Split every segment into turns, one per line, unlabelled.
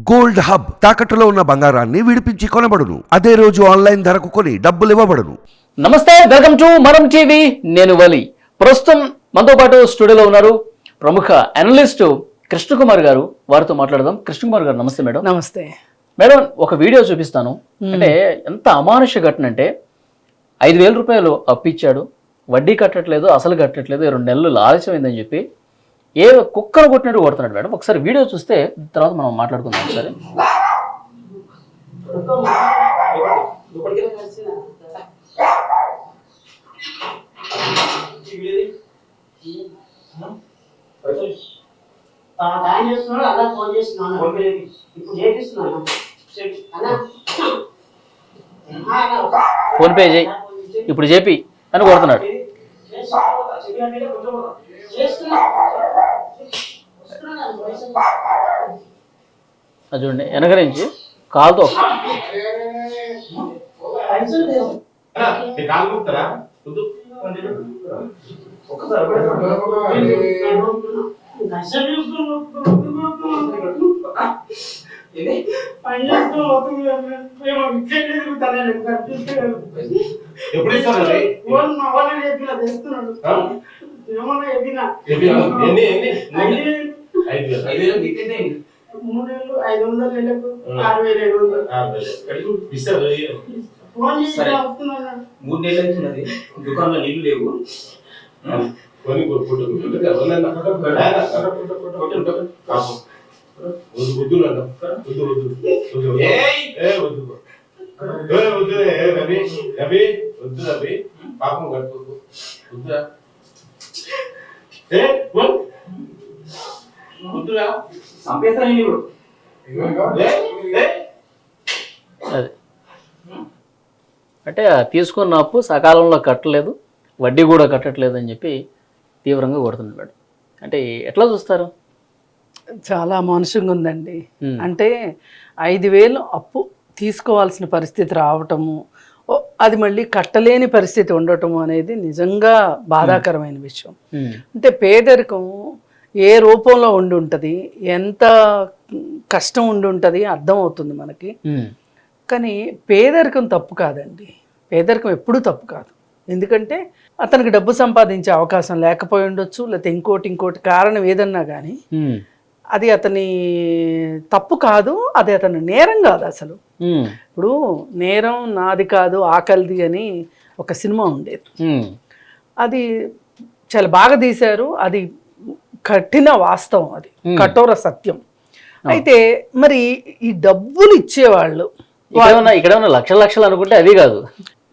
Gold hub తాకట్టులో ఉన్న బంగారాన్ని విడిపించి కొనబడును. అదే రోజు ఆన్లైన్ ధరకు కొని డబ్బులు ఇవ్వబడును.
నమస్తే వెల్కమ్ టు మనం టీవీ. నేను వలి. ప్రస్తుతం మనతో పాటు స్టూడియోలో ఉన్నారు ప్రముఖ అనలిస్ట్ కృష్ణకుమార్ గారు. వారితో మాట్లాడదాం. కృష్ణకుమార్ గారు నమస్తే మేడం.
నమస్తే.
మేడం ఒక వీడియో చూపిస్తాను. అంటే ఎంత అమానుష ఘటన అంటే ఐదు వేల రూపాయలు అప్పిచ్చాడు వడ్డీ కట్టట్లేదు అసలు కట్టట్లేదు రెండు నెలలు ఆలస్యమైందని చెప్పి ఏ కుక్కను కొట్టినట్టు కొడుతున్నాడు మేడం ఒకసారి వీడియో చూస్తే తర్వాత మనం మాట్లాడుకుందాం సరే
ఆయన చేస్తున్నాడు అలా ఫోన్ చేస్తున్నాను ఇప్పుడు చేపిస్తున్నాను అన్నా ఆ, అన్నా.
ఫోన్ పే చేయి ఇప్పుడు చెప్పి అని కొడుతున్నాడు చూడండి వెనక నుంచి కాలుతో
ఎప్పుడు ఇస్తారండి
ఏమన్నా చెప్పినా
ఎన్ని ఎన్ని
ఐదు
ఐదు వేలు.
మూడు వేలు ఐదు వందలు నెలకు ఆరు వేలు ఏడు వందలు
ఆ, వేలు. ఇస్తారు
ఫోన్ చేసి
సరే.
వస్తున్నాను
మూడు నెలలు అవుతున్నది దుకాణంలో నీళ్ళు లేవు
కొని. వద్దు, వద్దు. వద్దు, వద్దు. ఏ, వద్దు. వద్దు, రవి, రవి, వద్దు, రవి. పాపం కట్టుకోకు. వద్దురా. ఏ, వద్దు. వద్దురా.
చంపేస్తాను నేను ఇప్పుడు
ఏ, ఏ.
అది అంటే తీసుకున్న అప్పు సకాలంలో కట్టలేదు వడ్డీ కూడా కట్టట్లేదు అని చెప్పి తీవ్రంగా కొడుతున్నాడు అంటే ఎట్లా చూస్తారు?
చాలా మానుషంగా ఉందండి. అంటే ఐదు వేలు అప్పు తీసుకోవాల్సిన పరిస్థితి రావటము అది మళ్ళీ కట్టలేని పరిస్థితి ఉండటము అనేది నిజంగా బాధాకరమైన విషయం. అంటే పేదరికం ఏ రూపంలో ఉండి ఉంటుంది ఎంత కష్టం ఉండి ఉంటుంది అర్థమవుతుంది మనకి. కానీ పేదరికం తప్పు కాదండి. పేదరికం ఎప్పుడూ తప్పు కాదు. ఎందుకంటే అతనికి డబ్బు సంపాదించే అవకాశం లేకపోయి ఉండొచ్చు లేకపోతే ఇంకోటి ఇంకోటి కారణం ఏదన్నా కానీ అది అతని తప్పు కాదు అది అతని నేరం కాదు అసలు. ఇప్పుడు నేరం నాది కాదు ఆకలిది అని ఒక సినిమా ఉండేది. అది చాలా బాగా తీశారు. అది కఠిన వాస్తవం అది. కఠోర సత్యం. అయితే మరి ఈ డబ్బులు ఇచ్చేవాళ్ళు
ఇక్కడ ఉన్న లక్షల లక్షలు అనుకుంటే అవి కాదు.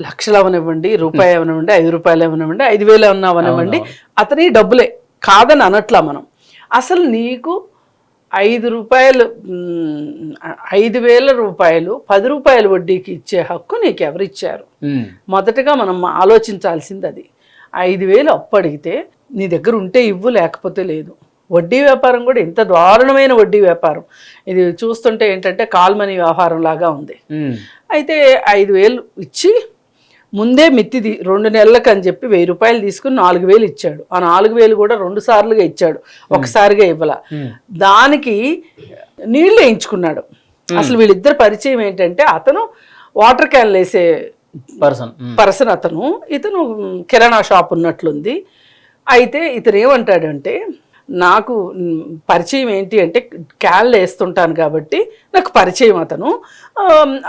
లక్షలు అవనివ్వండి రూపాయి అవనివ్వండి ఐదు రూపాయలు అవనివ్వండి ఐదు వేలు అవనివ్వండి. అతని డబ్బులే. కాదని అనట్లా మనం. అసలు నీకు ఐదు రూపాయలు ఐదు వేల రూపాయలు పది రూపాయల వడ్డీకి ఇచ్చే హక్కు నీకు ఎవరిచ్చారు? మొదటగా మనం ఆలోచించాల్సింది అది ఐదు వేలు అప్పు అడిగితే నీ దగ్గర ఉంటే ఇవ్వు లేకపోతే లేదు. వడ్డీ వ్యాపారం కూడా ఎంత దారుణమైన వడ్డీ వ్యాపారం. ఇది చూస్తుంటే ఏంటంటే కాల్మనీ వ్యవహారం లాగా ఉంది. అయితే ఐదు వేలు ఇచ్చి ముందే మిత్తిది రెండు నెలలకు అని చెప్పి వెయ్యి రూపాయలు తీసుకుని నాలుగు వేలు ఇచ్చాడు. ఆ నాలుగు వేలు కూడా రెండు సార్లుగా ఇచ్చాడు. ఒకసారిగా ఇవ్వాల. దానికి నీళ్ళు వేయించుకున్నాడు. అసలు వీళ్ళిద్దరు పరిచయం ఏంటంటే అతను వాటర్ క్యాన్లు వేసే
పర్సన్.
పర్సన్ అతను. ఇతను కిరాణా షాప్ ఉన్నట్లుంది. అయితే ఇతను ఏమంటాడంటే నాకు పరిచయం ఏంటి అంటే క్యాన్లు వేస్తుంటాను కాబట్టి నాకు పరిచయం అతను.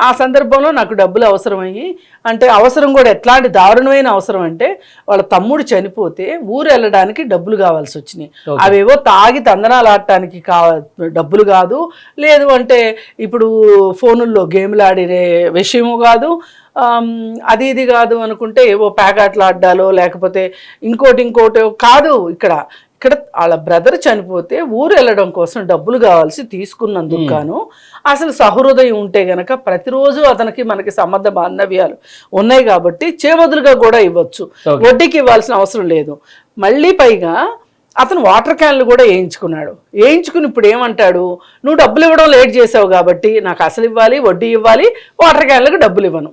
ఆ సందర్భంలో నాకు డబ్బులు అవసరమయ్యి అంటే అవసరం కూడా ఎట్లాంటి దారుణమైన అవసరం అంటే వాళ్ళ తమ్ముడు చనిపోతే ఊరు వెళ్ళడానికి డబ్బులు కావాల్సి వచ్చినాయి. అవేవో తాగి తందనాలు ఆడటానికి డబ్బులు కాదు. లేదు అంటే ఇప్పుడు ఫోనుల్లో గేమ్లు ఆడే విషయము కాదు. అది ఇది కాదు అనుకుంటే ఏవో ప్యాకెట్లు ఆడ్డాలో లేకపోతే ఇంకోటి ఇంకోటి కాదు ఇక్కడ. ఇక్కడ వాళ్ళ బ్రదర్ చనిపోతే ఊరు వెళ్ళడం కోసం డబ్బులు కావాల్సి తీసుకున్నందుకు గాను అసలు సహృదయం ఉంటే గనక ప్రతిరోజు అతనికి మనకి సంబంధ బాంధవ్యాలు ఉన్నాయి కాబట్టి చేబదులుగా కూడా ఇవ్వచ్చు. వడ్డీకి ఇవ్వాల్సిన అవసరం లేదు. మళ్ళీ పైగా అతను వాటర్ క్యాన్లు కూడా వేయించుకున్నాడు. వేయించుకుని ఇప్పుడు ఏమంటాడు? నువ్వు డబ్బులు ఇవ్వడం లేట్ చేసావు కాబట్టి నాకు అసలు ఇవ్వాలి వడ్డీ ఇవ్వాలి వాటర్ క్యాన్లకు డబ్బులు ఇవ్వను.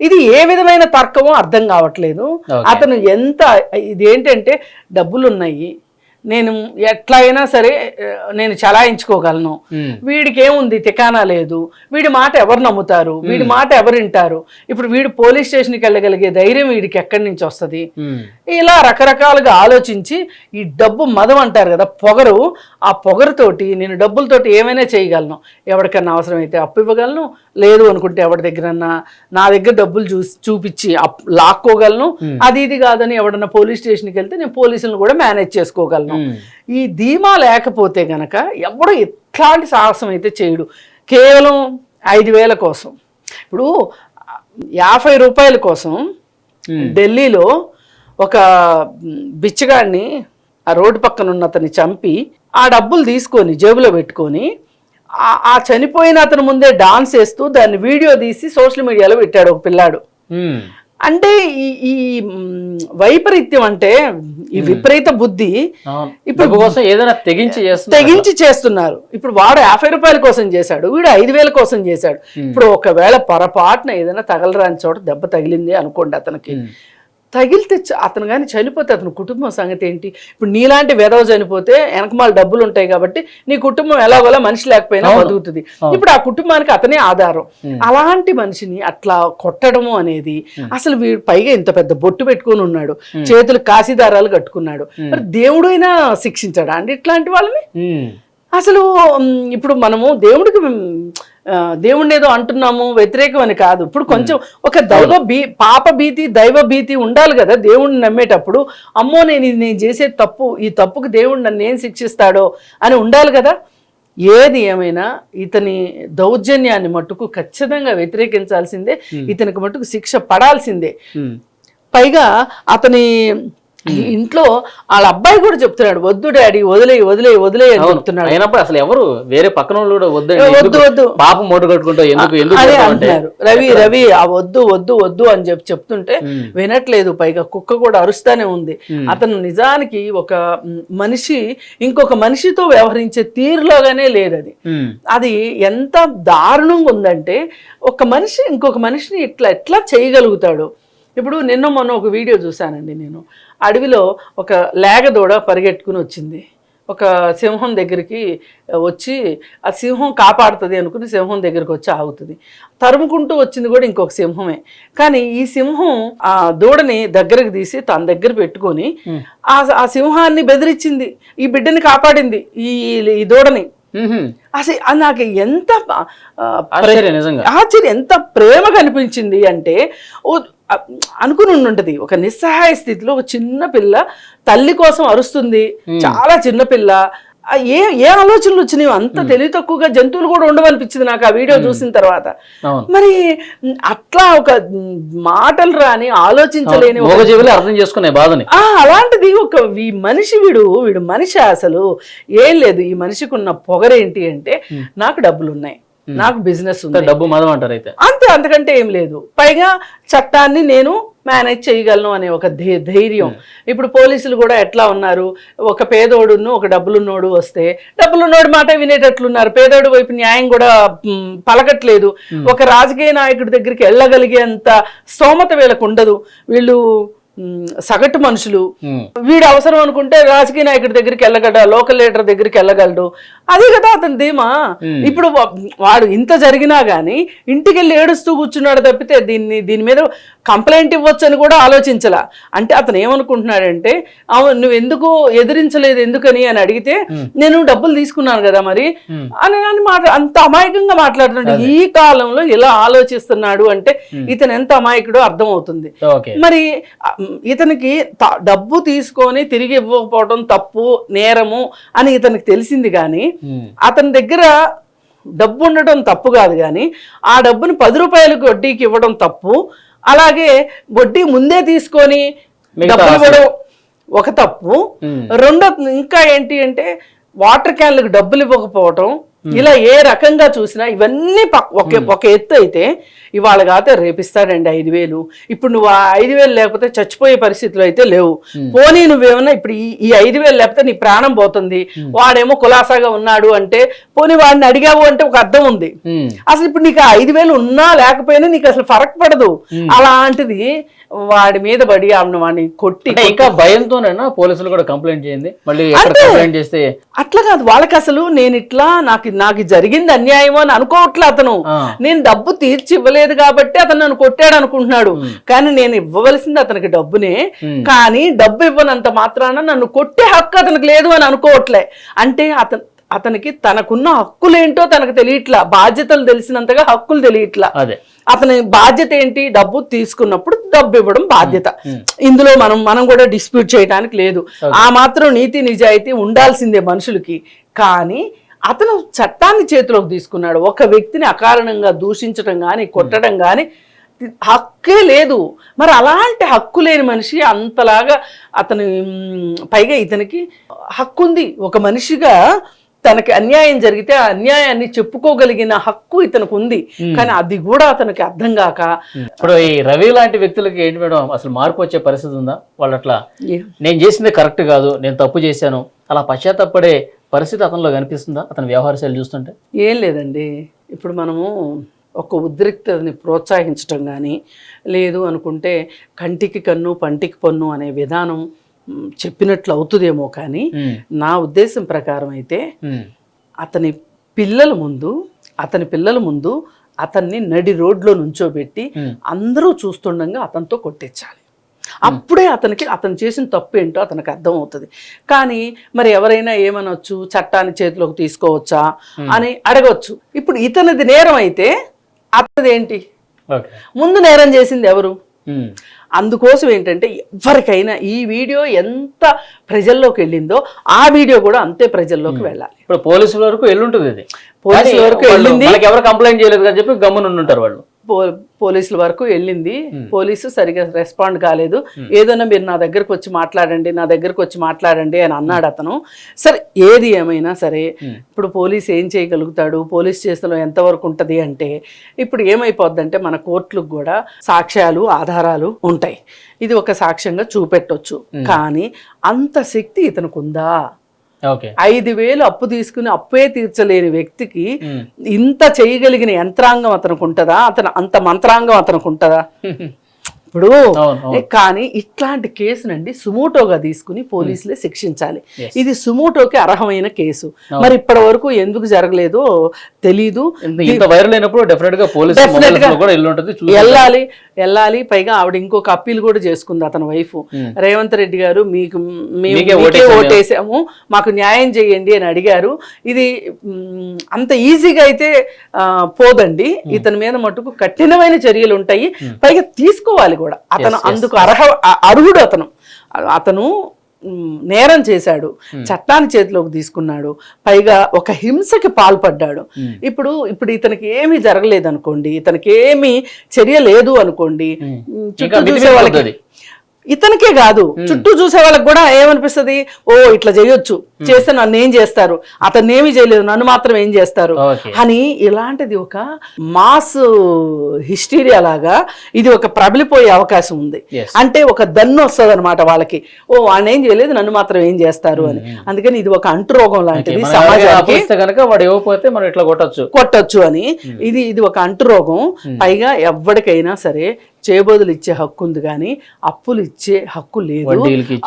ఇది ఏ విధమైన తర్కమో అర్థం కావట్లేదు. అతను ఎంత ఇది ఏంటంటే డబ్బులు ఉన్నాయి నేను ఎట్లా అయినా సరే నేను చలాయించుకోగలను. వీడికి ఏముంది తికానా లేదు. వీడి మాట ఎవరు నమ్ముతారు? వీడి మాట ఎవరు వింటారు? ఇప్పుడు వీడు పోలీస్ స్టేషన్కి వెళ్ళగలిగే ధైర్యం వీడికి ఎక్కడి నుంచి వస్తుంది. ఇలా రకరకాలుగా ఆలోచించి ఈ డబ్బు మదం అంటారు కదా పొగరు. ఆ పొగరుతోటి నేను డబ్బులతోటి ఏమైనా చేయగలను. ఎవరికన్నా అవసరమైతే అప్పు ఇవ్వగలను. లేదు అనుకుంటే ఎవరి దగ్గరన్నా నా దగ్గర డబ్బులు చూసి చూపించి లాక్కోగలను. అది ఇది కాదని ఎవడన్నా పోలీస్ స్టేషన్కి వెళ్తే నేను పోలీసులను కూడా మేనేజ్ చేసుకోగలను.
ఉమ్.
ఈ ధీమా లేకపోతే గనక ఎవడు ఎట్లాంటి సాహసం అయితే చేయడు. కేవలం ఐదు వేల కోసం. ఇప్పుడు యాభై రూపాయల కోసం ఢిల్లీలో ఒక బిచ్చగాడిని ఆ రోడ్డు పక్కన ఉన్న అతన్ని చంపి ఆ డబ్బులు తీసుకొని జేబులో పెట్టుకొని ఆ- చనిపోయిన అతని ముందే డాన్స్ వేస్తూ దాన్ని వీడియో తీసి సోషల్ మీడియాలో పెట్టాడు ఒక పిల్లాడు. అంటే ఈ వైపరీత్యం అంటే ఈ విపరీత బుద్ధి. ఇప్పుడు
కోసం ఏదైనా తెగించి
తెగించి చేస్తున్నారు. ఇప్పుడు వాడు యాభై రూపాయల కోసం చేశాడు వీడు ఐదు వేల కోసం చేశాడు. ఇప్పుడు ఒకవేళ పొరపాటున ఏదైనా తగలరాని చోట దెబ్బ తగిలింది అనుకోండి అతనికి. తగిలితే అతను కానీ చనిపోతే అతని కుటుంబం సంగతి ఏంటి? ఇప్పుడు నీలాంటి వెధవ చనిపోతే వెనకమాల డబ్బులు ఉంటాయి కాబట్టి నీ కుటుంబం ఎలాగోలా మనిషి లేకపోయినా. బతుకుతుంది. ఇప్పుడు ఆ కుటుంబానికి అతనే ఆధారం. అలాంటి మనిషిని అట్లా కొట్టడము అనేది అసలు వీడు పైగా ఇంత పెద్ద బొట్టు పెట్టుకొని ఉన్నాడు. చేతులు కాశీదారాలు కట్టుకున్నాడు. మరి దేవుడైనా శిక్షించాడా అండి ఇట్లాంటి వాళ్ళని. అసలు ఇప్పుడు మనము దేవుడికి దేవుడిని ఏదో అంటున్నాము వ్యతిరేకం అని కాదు. ఇప్పుడు కొంచెం ఒక దైవ భీ పాప భీతి దైవ భీతి ఉండాలి కదా దేవుడిని నమ్మేటప్పుడు. అమ్మో నేను ఇది నేను చేసే తప్పు ఈ తప్పుకు దేవుడు నన్ను ఏం శిక్షిస్తాడో అని ఉండాలి కదా. ఏది ఏమైనా ఇతని దౌర్జన్యాన్ని మట్టుకు ఖచ్చితంగా వ్యతిరేకించాల్సిందే ఇతనికి మట్టుకు శిక్ష పడాల్సిందే. పైగా అతని ఇంట్లో వాళ్ళ అబ్బాయి కూడా చెప్తున్నాడు వద్దు డాడీ వదిలే వదిలే వదిలే అని. చెప్తున్నాడు.
అయినప్పుడు అసలు ఎవరు వేరే పక్కన వాళ్ళు కూడా
వద్దు,
ఎందుకు
వద్దు.
పాపం మూట కట్టుకుంటావు ఎందుకు
రవి రవి ఆ వద్దు వద్దు వద్దు అని చెప్పి చెప్తుంటే వినట్లేదు పైగా కుక్క కూడా అరుస్తానే ఉంది. అతను నిజానికి ఒక మనిషి ఇంకొక మనిషితో వ్యవహరించే తీరులాగానే లేదు అది. అది ఎంత దారుణంగా ఉందంటే ఒక మనిషి ఇంకొక మనిషిని ఇట్లా ఎట్లా చేయగలుగుతాడు? ఇప్పుడు నిన్న మొన్న ఒక వీడియో చూశానండి నేను. అడవిలో ఒక లేగదూడ పరిగెట్టుకుని వచ్చింది. ఒక సింహం దగ్గరికి వచ్చి ఆ సింహం కాపాడుతుంది అనుకుని సింహం దగ్గరికి వచ్చి ఆగుతుంది. తరుముకుంటూ వచ్చింది కూడా ఇంకొక సింహమే. కానీ ఈ సింహం ఆ దూడని దగ్గరకు తీసి తన దగ్గర పెట్టుకొని ఆ ఆ సింహాన్ని బెదిరించింది. ఈ బిడ్డని కాపాడింది ఈ ఈ దూడని. అసలు నాకు ఎంత
ఆశ్చర్యం
ఎంత ప్రేమ కనిపించింది అంటే అనుకుని ఉండుంటది. ఒక నిస్సహాయ స్థితిలో ఒక చిన్న పిల్ల తల్లి కోసం అరుస్తుంది. చాలా చిన్న పిల్ల. ఏ ఏ ఆలోచనలు వచ్చినాయి అంత తెలివి తక్కువగా జంతువులు కూడా ఉండవనిపించింది నాకు ఆ వీడియో చూసిన తర్వాత. మరి అట్లా ఒక మాటలు రాని ఆలోచించలేని
అర్థం చేసుకునే బాధని.
ఆ అలాంటిది ఒక ఈ మనిషి వీడు వీడు మనిషి అసలు ఏం లేదు. ఈ మనిషికి ఉన్న పొగరేంటి అంటే నాకు డబ్బులు ఉన్నాయి నాకు బిజినెస్ ఉంది.
డబ్బు మదం అంటారు అయితే.
అంతే అంతకంటే ఏం లేదు. పైగా చట్టాన్ని నేను మేనేజ్ చేయగలను అనే ఒక ధైర్యం. ఇప్పుడు పోలీసులు కూడా ఎట్లా ఉన్నారు? ఒక పేదోడును ఒక డబ్బులున్నోడు వస్తే డబ్బులున్నోడు మాట వినేటట్లున్నారు. పేదోడు వైపు న్యాయం కూడా పలకట్లేదు. ఒక రాజకీయ నాయకుడి దగ్గరికి వెళ్ళగలిగేంత స్తోమత వీళ్ళకు ఉండదు. వీళ్ళు సగటు మనుషులు. వీడు అవసరం అనుకుంటే రాజకీయ నాయకుడి దగ్గరికి వెళ్ళగలడు లోకల్ లీడర్ దగ్గరికి వెళ్ళగలడు. అదే కదా అతని ధీమా. ఇప్పుడు వాడు ఇంత జరిగినా గానీ ఇంటికి వెళ్ళి ఏడుస్తూ కూర్చున్నాడు తప్పితే దీన్ని దీని మీద కంప్లైంట్ ఇవ్వచ్చు అని కూడా ఆలోచించలా. అంటే అతను ఏమనుకుంటున్నాడంటే అవును నువ్వు ఎందుకు ఎదిరించలేదు ఎందుకని? అని అడిగితే నేను డబ్బులు తీసుకున్నాను కదా మరి. అని అని మాట అంత అమాయకంగా మాట్లాడుతున్నాడు. ఈ కాలంలో ఇలా ఆలోచిస్తున్నాడు అంటే ఇతను ఎంత అమాయకుడో అర్థమవుతుంది. మరి ఇతనికి డబ్బు తీసుకొని తిరిగి ఇవ్వకపోవడం తప్పు నేరము అని ఇతనికి తెలిసింది కానీ. అతని దగ్గర డబ్బు ఉండటం తప్పు కాదు కానీ ఆ డబ్బుని పది రూపాయలకు వడ్డీకి ఇవ్వడం తప్పు అలాగే వడ్డీ ముందే తీసుకొని డబ్బులు. ఇవ్వడం ఒక తప్పు. రెండో ఇంకా ఏంటి అంటే వాటర్ క్యాన్లకు డబ్బులు ఇవ్వకపోవటం ఇలా ఏ రకంగా చూసినా ఇవన్నీ ఒక ఒక ఎత్తు అయితే ఇవాళ కాతే రేపిస్తాడండి ఐదు వేలు. ఇప్పుడు నువ్వు ఆ ఐదు వేలు లేకపోతే చచ్చిపోయే పరిస్థితులు అయితే లేవు. పోనీ నువ్వేమన్నా ఇప్పుడు ఈ ఈ ఐదు వేలు లేకపోతే నీ ప్రాణం పోతుంది. వాడేమో కులాసాగా ఉన్నాడు అంటే పోనీ వాడిని అడిగావు అంటే ఒక అర్థం ఉంది. అసలు ఇప్పుడు నీకు ఆ ఐదు వేలు ఉన్నా లేకపోయినా నీకు అసలు ఫరక్ పడదు. అలాంటిది వాడి మీద పడి ఆమెను వాడిని కొట్టి
ఇంకా భయంతోనైనా పోలీసులు కూడా కంప్లైంట్ చేయండి. మళ్ళీ కంప్లైంట్ చేస్తే
అట్లా కాదు వాళ్ళకి అసలు నేను ఇట్లా నాకు నాకు జరిగింది అన్యాయం అని అనుకోవట్లే అతను. నేను డబ్బు తీర్చి ఇవ్వలేదు కాబట్టి అతను నన్ను కొట్టాడు అనుకుంటున్నాడు. కానీ నేను ఇవ్వవలసింది అతనికి డబ్బునే. కానీ డబ్బు ఇవ్వనంత మాత్రాన నన్ను కొట్టే హక్కు అతనికి లేదు అని అనుకోవట్లే. అంటే అతను అతనికి తనకున్న హక్కులేంటో తనకు తెలియట్లా. బాధ్యతలు తెలిసినంతగా హక్కులు తెలియట్లా.
అదే.
అతని బాధ్యత ఏంటి? డబ్బు తీసుకున్నప్పుడు డబ్బు ఇవ్వడం బాధ్యత. ఇందులో మనం మనం కూడా డిస్ప్యూట్ చేయడానికి లేదు. ఆ మాత్రం నీతి నిజాయితీ ఉండాల్సిందే మనుషులకి. కానీ అతను చట్టాన్ని చేతిలోకి తీసుకున్నాడు. ఒక వ్యక్తిని అకారణంగా దూషించడం కానీ కొట్టడం కానీ హక్కే లేదు. మరి అలాంటి హక్కు లేని మనిషి అంతలాగా అతని పైగా ఇతనికి హక్కు ఉంది ఒక మనిషిగా తనకి అన్యాయం జరిగితే ఆ అన్యాయాన్ని చెప్పుకోగలిగిన హక్కు ఇతనికి ఉంది కానీ అది కూడా అతనికి అర్థం కాక
ఇప్పుడు ఈ రవి లాంటి వ్యక్తులకి ఏంటి మేడం? అసలు మార్పు వచ్చే పరిస్థితి ఉందా? వాళ్ళు అట్లా నేను చేసింది కరెక్ట్ కాదు నేను తప్పు చేశాను అలా పశ్చాత్తపడే పరిస్థితి అతనిలో కనిపిస్తుందా? అతని వ్యవహార శైలి చూస్తుంటే?
ఏం లేదండి. ఇప్పుడు మనము ఒక ఉద్రిక్తతని ప్రోత్సహించటం కానీ లేదు అనుకుంటే కంటికి కన్ను పంటికి పన్ను అనే విధానం చెప్పినట్లు అవుతుందేమో కానీ నా ఉద్దేశం ప్రకారం అయితే అతని పిల్లల ముందు అతని పిల్లల ముందు అతన్ని నడి రోడ్లో నుంచోబెట్టి. అందరూ చూస్తుండగా అతనితో కొట్టించాలి. అప్పుడే అతనికి అతను చేసిన తప్పు ఏంటో అతనికి అర్థం అవుతుంది కానీ మరి ఎవరైనా ఏమనొచ్చు చట్టాన్ని చేతిలోకి తీసుకోవచ్చా అని అడగొచ్చు. ఇప్పుడు ఇతనిది నేరం అయితే అతనిది ఏంటి ముందు నేరం చేసింది ఎవరు? అందుకోసం ఏంటంటే ఎవరికైనా ఈ వీడియో ఎంత ప్రజల్లోకి వెళ్ళిందో ఆ వీడియో కూడా అంతే ప్రజల్లోకి వెళ్ళాలి.
ఇప్పుడు పోలీసుల వరకు వెళ్ళుంటుంది ఇది
పోలీసుల వరకు
వాళ్ళు
వెళ్ళింది.
ఎవరు కంప్లైంట్ చేయలేదు అని చెప్పి గమ్మున ఉంటారు వాళ్ళు.
పోలీసుల వరకు వెళ్ళింది. పోలీసు సరిగా రెస్పాండ్ కాలేదు. ఏదైనా మీరు నా దగ్గరకు వచ్చి మాట్లాడండి నా దగ్గరకు వచ్చి మాట్లాడండి అని అన్నాడు అతను. సరే ఏది ఏమైనా సరే ఇప్పుడు పోలీస్ ఏం చేయగలుగుతాడు? పోలీస్ చేతిలో ఎంతవరకు ఉంటుంది అంటే ఇప్పుడు ఏమైపోద్దంటే మన కోర్టులకు కూడా సాక్ష్యాలు ఆధారాలు ఉంటాయి. ఇది ఒక సాక్ష్యంగా చూపెట్టొచ్చు. కానీ అంత శక్తి ఇతనికి ఉందా? ఐదు వేలు అప్పు తీసుకుని అప్పే తీర్చలేని వ్యక్తికి. ఇంత చేయగలిగిన యంత్రాంగం అతనికి ఉంటుందా? అతను అంత మంత్రాంగం అతనికి ఉంటుందా? ఇప్పుడు కానీ ఇట్లాంటి కేసునండి సుమోటోగా తీసుకుని పోలీసులే శిక్షించాలి. ఇది సుమోటోకి అర్హమైన కేసు. మరి ఇప్పటి వరకు ఎందుకు జరగలేదో తెలీదు.
వైరల్ అయినప్పుడు డెఫినెట్గా
వెళ్ళాలి. వెళ్ళాలి. పైగా ఆవిడ ఇంకొక అప్పీల్ కూడా చేసుకుంది అతని వైఫ్. రేవంత్ రెడ్డి గారు మీకు
ఓటేసాము.
మాకు న్యాయం చేయండి అని అడిగారు. ఇది అంత ఈజీగా అయితే పోదండి. ఇతని మీద మటుకు కఠినమైన చర్యలు ఉంటాయి. పైగా తీసుకోవాలి కూడా. అతను. అందుకు అర్హ అర్హుడు అతను. అతను నేరం చేశాడు. చట్టాన్ని చేతిలోకి తీసుకున్నాడు. పైగా ఒక హింసకి పాల్పడ్డాడు. ఇప్పుడు ఇప్పుడు ఇతనికి ఏమీ జరగలేదు అనుకోండి ఇతనికి ఏమీ చర్య లేదు అనుకోండి చుట్టూ చూసే వాళ్ళకి. ఇతనికే కాదు. చుట్టూ చూసే వాళ్ళకి కూడా ఏమనిపిస్తది? ఓ ఇట్లా చేయొచ్చు. చేస్తే నన్ను ఏం చేస్తారు? అతన్ని ఏమీ చేయలేదు. నన్ను మాత్రం ఏం చేస్తారు. అని ఇలాంటిది ఒక మాస్ హిస్టీరియా లాగా ఇది ఒక ప్రబలిపోయే అవకాశం ఉంది. అంటే ఒక దన్ను వస్తుంది అనమాట వాళ్ళకి. ఓ వాడిని ఏం చేయలేదు నన్ను మాత్రం ఏం చేస్తారు అని. అందుకని ఇది ఒక అంటురోగం లాంటిది సమాజానికి.
మనం ఇట్లా కొట్టచ్చు.
కొట్టొచ్చు అని. ఇది ఇది ఒక అంటురోగం. పైగా ఎవరికైనా సరే చేబోదులు ఇచ్చే హక్కు ఉంది కానీ అప్పులు ఇచ్చే హక్కు లేదు.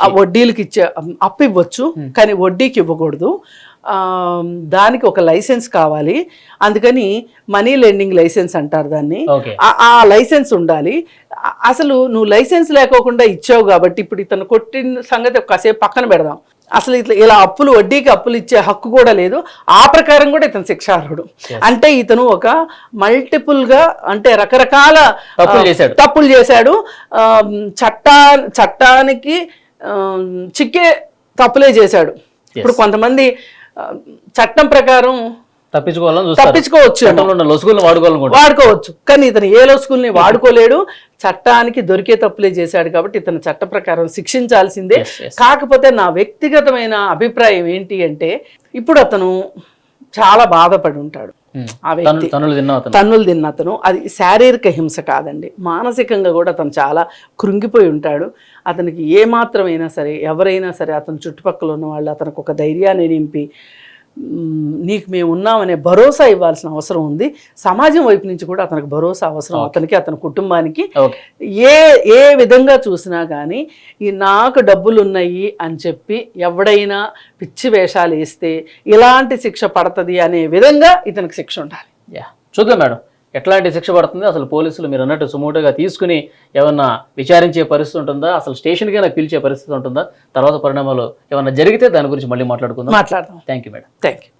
వడ్డీలకి ఇచ్చి.
అప్పు ఇవ్వచ్చు కానీ వడ్డీకి ఇవ్వకూడదు. ఆ, దానికి ఒక లైసెన్స్ కావాలి. అందుకని మనీ లెండింగ్ లైసెన్స్ అంటారు దాన్ని. ఆ- లైసెన్స్ ఉండాలి. అసలు నువ్వు లైసెన్స్ లేకోకుండా ఇచ్చావు కాబట్టి ఇప్పుడు ఇతను కొట్టిన సంగతి కాసేపు పక్కన పెడదాం. అసలు ఇట్లా ఇలా అప్పులు వడ్డీకి అప్పులు ఇచ్చే హక్కు కూడా లేదు. ఆ ప్రకారం కూడా ఇతను శిక్షార్హుడు. అంటే ఇతను ఒక మల్టిపుల్గా అంటే రకరకాల
తప్పులు చేశాడు.
తప్పులు చేశాడు. ఆ, చట్టా చట్టానికి చిక్కే తప్పులే చేశాడు. ఇప్పుడు కొంతమంది చట్టం ప్రకారం
తప్పించుకోవాలని
తప్పించుకోవచ్చు
లొసుగులను
వాడుకోవచ్చు. కానీ ఇతను ఏ స్కూల్ని వాడుకోలేడు. చట్టానికి దొరికే తప్పులే చేశాడు కాబట్టి ఇతను చట్ట ప్రకారం శిక్షించాల్సిందే. కాకపోతే నా వ్యక్తిగతమైన అభిప్రాయం ఏంటి అంటే ఇప్పుడు అతను చాలా బాధపడి ఉంటాడు. ఆ వ్యక్తి తన్నులు తిన్న అతను. అది శారీరక హింస కాదండి. మానసికంగా కూడా అతను చాలా కృంగిపోయి ఉంటాడు. అతనికి ఏ మాత్రమైనా సరే ఎవరైనా సరే అతని చుట్టుపక్కల ఉన్న వాళ్ళు అతనికి ఒక ధైర్యాన్ని నింపి నీకు మేము ఉన్నామనే భరోసా ఇవ్వాల్సిన అవసరం ఉంది. సమాజం వైపు నుంచి కూడా అతనికి భరోసా అవసరం. అతనికి అతని కుటుంబానికి ఏ ఏ విధంగా చూసినా కానీ ఈ నాకు డబ్బులు ఉన్నాయి అని చెప్పి ఎవడైనా పిచ్చి వేషాలు వేస్తే ఇలాంటి శిక్ష పడుతుంది అనే విధంగా ఇతనికి శిక్ష ఉండాలి.
యా. చూద్దాం మేడం. ఎట్లాంటి శిక్ష పడుతుంది? అసలు పోలీసులు మీరు అన్నట్టు సుమోటుగా తీసుకుని ఏమన్నా విచారించే పరిస్థితి ఉంటుందా? అసలు స్టేషన్కి పిలిచే పరిస్థితి ఉంటుందా? తర్వాత పరిణామాలు ఏమన్నా జరిగితే దాని గురించి మళ్ళీ మాట్లాడుకుందాం.
మాట్లాడదాం.
Thank you madam.
Thank you